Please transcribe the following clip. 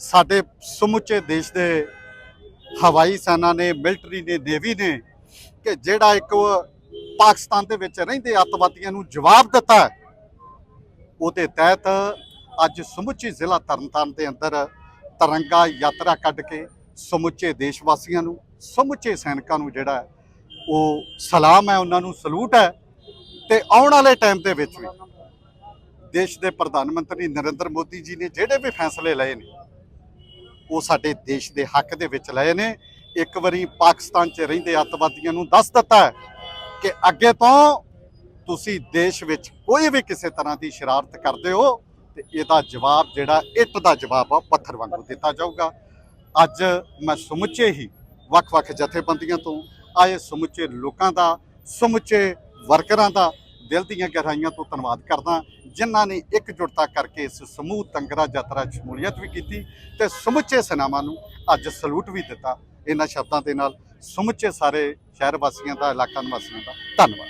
ਸਾਡੇ ਸਮੁੱਚੇ ਦੇਸ਼ ਦੇ ਹਵਾਈ ਸੈਨਾ ਨੇ ਮਿਲਟਰੀ ਨੇ ਨੇਵੀ ਨੇ ਕਿ ਜਿਹੜਾ ਇੱਕ ਪਾਕਿਸਤਾਨ ਦੇ ਵਿੱਚ ਰਹਿੰਦੇ ਅੱਤਵਾਦੀਆਂ ਨੂੰ ਜਵਾਬ ਦਿੱਤਾ ਹੈ, ਉਹਦੇ ਤਹਿਤ ਅੱਜ ਸਮੁੱਚੀ ਜ਼ਿਲ੍ਹਾ ਤਰਨਤਾਰਨ ਦੇ ਅੰਦਰ ਤਿਰੰਗਾ ਯਾਤਰਾ ਕੱਢ ਕੇ ਸਮੁੱਚੇ ਦੇਸ਼ ਵਾਸੀਆਂ ਨੂੰ ਸਮੁੱਚੇ ਸੈਨਿਕਾਂ ਨੂੰ ਜਿਹੜਾ ਉਹ ਸਲਾਮ ਹੈ ਉਹਨਾਂ ਨੂੰ ਸਲੂਟ ਹੈ ਤੇ ਆਉਣ ਵਾਲੇ ਟਾਈਮ ਦੇ ਵਿੱਚ ਵੀ ਦੇਸ਼ ਦੇ ਪ੍ਰਧਾਨ ਮੰਤਰੀ ਨਰਿੰਦਰ ਮੋਦੀ ਜੀ ਨੇ ਜਿਹੜੇ ਵੀ ਫੈਸਲੇ ਲਏ ਨੇ, ਉਹ ਸਾਡੇ ਦੇਸ਼ ਦੇ ਹੱਕ ਦੇ ਵਿੱਚ ਲਏ ਨੇ। ਇੱਕ ਵਾਰੀ ਪਾਕਿਸਤਾਨ 'ਚ ਰਹਿੰਦੇ ਅੱਤਵਾਦੀਆਂ ਨੂੰ ਦੱਸ ਦਿੱਤਾ ਹੈ ਕਿ ਅੱਗੇ ਤੋਂ ਤੁਸੀਂ ਦੇਸ਼ ਵਿੱਚ ਕੋਈ ਵੀ ਕਿਸੇ ਤਰ੍ਹਾਂ ਦੀ ਸ਼ਰਾਰਤ ਕਰਦੇ ਹੋ ਤੇ ਇਹਦਾ ਜਵਾਬ ਜਿਹੜਾ ਇੱਟ ਦਾ ਜਵਾਬ ਆ ਪੱਥਰ ਵਾਂਗੂ ਦਿੱਤਾ ਜਾਊਗਾ। ਅੱਜ ਮੈਂ ਸਮੁੱਚੇ ਹੀ ਵੱਖ-ਵੱਖ ਜਥੇਬੰਦੀਆਂ ਤੋਂ ਆਏ ਸਮੁੱਚੇ ਲੋਕਾਂ ਦਾ, ਸਮੁੱਚੇ ਵਰਕਰਾਂ ਦਾ ਦਿਲ ਦੀਆਂ ਗਹਿਰਾਈਆਂ ਤੋਂ ਧੰਨਵਾਦ ਕਰਦਾ। ਜਿਨ੍ਹਾਂ ਨੇ ਇਕਜੁੱਟਤਾ ਕਰਕੇ ਇਸ ਸਮੂਹ ਤੰਗਰਾ ਯਾਤਰਾ ਸ਼ਮੂਲੀਅਤ ਵੀ ਕੀਤੀ ਤੇ ਸਮੁੱਚੇ ਸਨਾਮਾਂ ਨੂੰ ਅੱਜ ਸਲੂਟ ਵੀ ਦਿੱਤਾ। ਇਹਨਾਂ ਸ਼ਬਦਾਂ ਦੇ ਨਾਲ ਸਮੁੱਚੇ ਸਾਰੇ ਸ਼ਹਿਰ ਵਾਸੀਆਂ ਦਾ, ਇਲਾਕਾ ਨਿਵਾਸੀਆਂ ਦਾ ਧੰਨਵਾਦ।